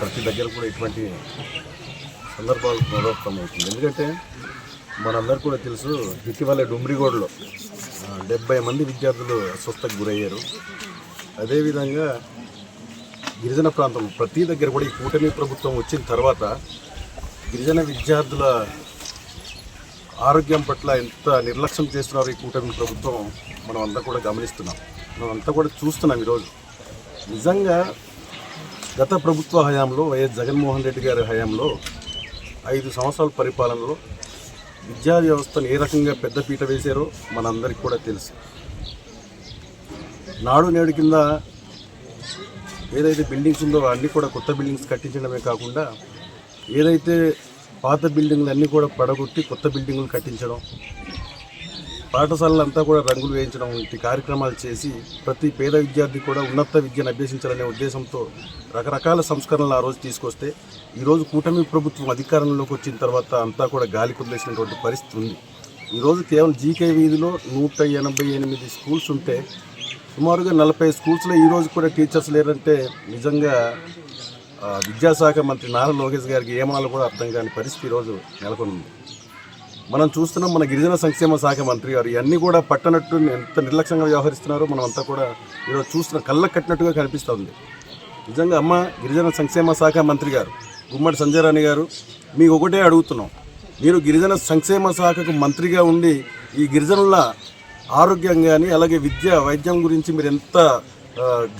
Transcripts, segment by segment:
ప్రతి దగ్గర కూడా ఇటువంటి సందర్భాలు పునరావృతం అవుతుంది. ఎందుకంటే మనందరికీ కూడా తెలుసు ఇటీవల డుమ్రిగోడ్లో డెబ్బై మంది విద్యార్థులు అస్వస్థకు గురయ్యారు. అదేవిధంగా గిరిజన ప్రాంతం ప్రతి దగ్గర కూడా ఈ కూటమి ప్రభుత్వం వచ్చిన తర్వాత గిరిజన విద్యార్థుల ఆరోగ్యం పట్ల ఎంత నిర్లక్ష్యం చేస్తున్నారు ఈ కూటమి ప్రభుత్వం మనం అంతా కూడా గమనిస్తున్నాం. మనం అంతా కూడా చూస్తున్నాం ఈరోజు. నిజంగా గత ప్రభుత్వ హయాంలో వైఎస్ జగన్మోహన్ రెడ్డి గారి హయాంలో ఐదు సంవత్సరాల పరిపాలనలో విద్యా వ్యవస్థను ఏ రకంగా పెద్దపీట వేశారో మనందరికీ కూడా తెలుసు. నాడు నేడు కింద ఏదైతే బిల్డింగ్స్ ఉందో అన్నీ కూడా కొత్త బిల్డింగ్స్ కట్టించడమే కాకుండా ఏదైతే పాత బిల్డింగ్లు అన్నీ కూడా పడగొట్టి కొత్త బిల్డింగ్లు కట్టించడం పాఠశాలలంతా కూడా రంగులు వేయించడం వంటి కార్యక్రమాలు చేసి ప్రతి పేద విద్యార్థి కూడా ఉన్నత విద్యను అభ్యసించాలనే ఉద్దేశంతో రకరకాల సంస్కరణలు ఆ రోజు తీసుకొస్తే ఈరోజు కూటమి ప్రభుత్వం అధికారంలోకి వచ్చిన తర్వాత అంతా కూడా గాలి కుదిలేసినటువంటి పరిస్థితి ఉంది. ఈరోజు కేవలం జీకే వీధిలో నూట ఎనభై ఎనిమిది స్కూల్స్ ఉంటే సుమారుగా నలభై స్కూల్స్లో ఈరోజు కూడా టీచర్స్ లేరంటే నిజంగా విద్యాశాఖ మంత్రి నారా లోకేష్ గారికి ఏమనాలో కూడా అర్థం కాని పరిస్థితి ఈరోజు నెలకొంది మనం చూస్తున్నాం మన గిరిజన సంక్షేమ శాఖ మంత్రి గారు ఇవన్నీ కూడా పట్టనట్టు ఎంత నిర్లక్ష్యంగా వ్యవహరిస్తున్నారో మనం అంతా కూడా ఈరోజు చూస్తున్న కళ్ళకు కట్టినట్టుగా కనిపిస్తుంది నిజంగా అమ్మ గిరిజన సంక్షేమ శాఖ మంత్రి గారు గుమ్మడి సంజయరాణి గారు మీకు ఒకటే అడుగుతున్నాం. మీరు గిరిజన సంక్షేమ శాఖకు మంత్రిగా ఉండి ఈ గిరిజనుల ఆరోగ్యం కానీ అలాగే విద్య వైద్యం గురించి మీరు ఎంత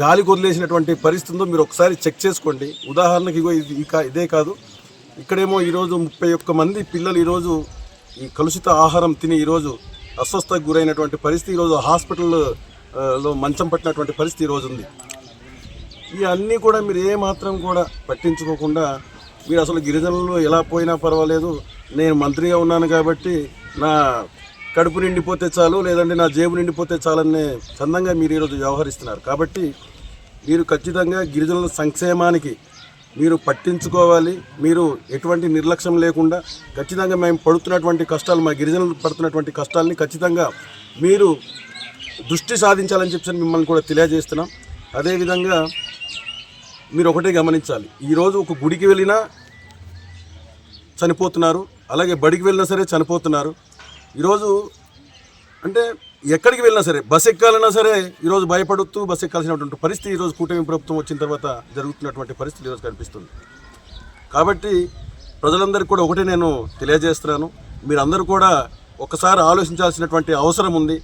గాలి కొదిలేసినటువంటి పరిస్థితి ఉందో మీరు ఒకసారి చెక్ చేసుకోండి. ఉదాహరణకి ఇగో ఇది ఇదే కాదు. ఇక్కడేమో ఈరోజు ముప్పై ఒక్క మంది పిల్లలు ఈరోజు ఈ కలుషిత ఆహారం తిని ఈరోజు అస్వస్థకు గురైనటువంటి పరిస్థితి ఈరోజు హాస్పిటల్లో మంచం పట్టినటువంటి పరిస్థితి ఈరోజు ఉంది. ఇవన్నీ అన్నీ కూడా మీరు ఏ మాత్రం కూడా పట్టించుకోకుండా మీరు అసలు గిరిజనులు ఎలా పోయినా పర్వాలేదు. నేను మంత్రిగా ఉన్నాను కాబట్టి నా కడుపు నిండిపోతే చాలు లేదంటే నా జేబు నిండిపోతే చాలనే చందంగా మీరు ఈరోజు వ్యవహరిస్తున్నారు. కాబట్టి మీరు ఖచ్చితంగా గిరిజనుల సంక్షేమానికి మీరు పట్టించుకోవాలి. మీరు ఎటువంటి నిర్లక్ష్యం లేకుండా ఖచ్చితంగా మేము పడుతున్నటువంటి కష్టాలు మా గిరిజనులు పడుతున్నటువంటి కష్టాలని ఖచ్చితంగా మీరు దృష్టి సాధించాలని చెప్పి మిమ్మల్ని కూడా తెలియజేస్తున్నాం. అదేవిధంగా మీరు ఒకటే గమనించాలి. ఈరోజు ఒక గుడికి వెళ్ళినా చనిపోతున్నారు అలాగే బడికి వెళ్ళినా సరే చనిపోతున్నారు. ఈరోజు అంటే ఎక్కడికి వెళ్ళినా సరే బస్ ఎక్కాలన్నా సరే ఈరోజు భయపడుతూ బస్ ఎక్కాల్సినటువంటి పరిస్థితి ఈరోజు కూటమి ప్రభుత్వం వచ్చిన తర్వాత జరుగుతున్నటువంటి పరిస్థితి ఈరోజు కనిపిస్తుంది. కాబట్టి ప్రజలందరికీ కూడా ఒకటే నేను తెలియజేస్తున్నాను. మీరందరూ కూడా ఒకసారి ఆలోచించాల్సినటువంటి అవసరం ఉంది.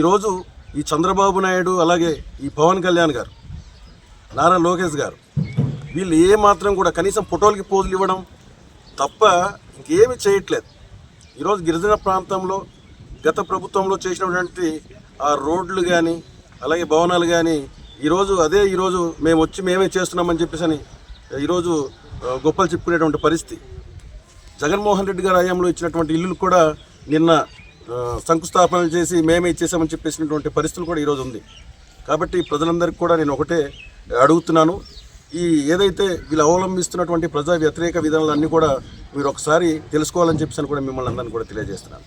ఈరోజు ఈ చంద్రబాబు నాయుడు అలాగే ఈ పవన్ కళ్యాణ్ గారు నారా లోకేష్ గారు వీళ్ళు ఏమాత్రం కూడా కనీసం ఫోటోలకి పోజులు ఇవ్వడం తప్ప ఇంకేమీ చేయట్లేదు. ఈరోజు గిరిజన ప్రాంతంలో గత ప్రభుత్వంలో చేసినటువంటి ఆ రోడ్లు కానీ అలాగే భవనాలు కానీ ఈరోజు అదే ఈరోజు మేము వచ్చి మేమే చేస్తున్నామని చెప్పేసి అని ఈరోజు గొప్పలు చెప్పుకునేటువంటి పరిస్థితి. జగన్మోహన్ రెడ్డి గారి హయాంలో ఇచ్చినటువంటి ఇల్లులు కూడా నిన్న శంకుస్థాపనలు చేసి మేమే ఇచ్చేసామని చెప్పేసినటువంటి పరిస్థితులు కూడా ఈరోజు ఉంది. కాబట్టి ప్రజలందరికీ కూడా నేను ఒకటే అడుగుతున్నాను. ఈ ఏదైతే వీళ్ళు అవలంబిస్తున్నటువంటి ప్రజా వ్యతిరేక విధానాలన్నీ కూడా మీరు ఒకసారి తెలుసుకోవాలని చెప్పేసి అని కూడా మిమ్మల్ని అందరినీ కూడా తెలియజేస్తున్నాను.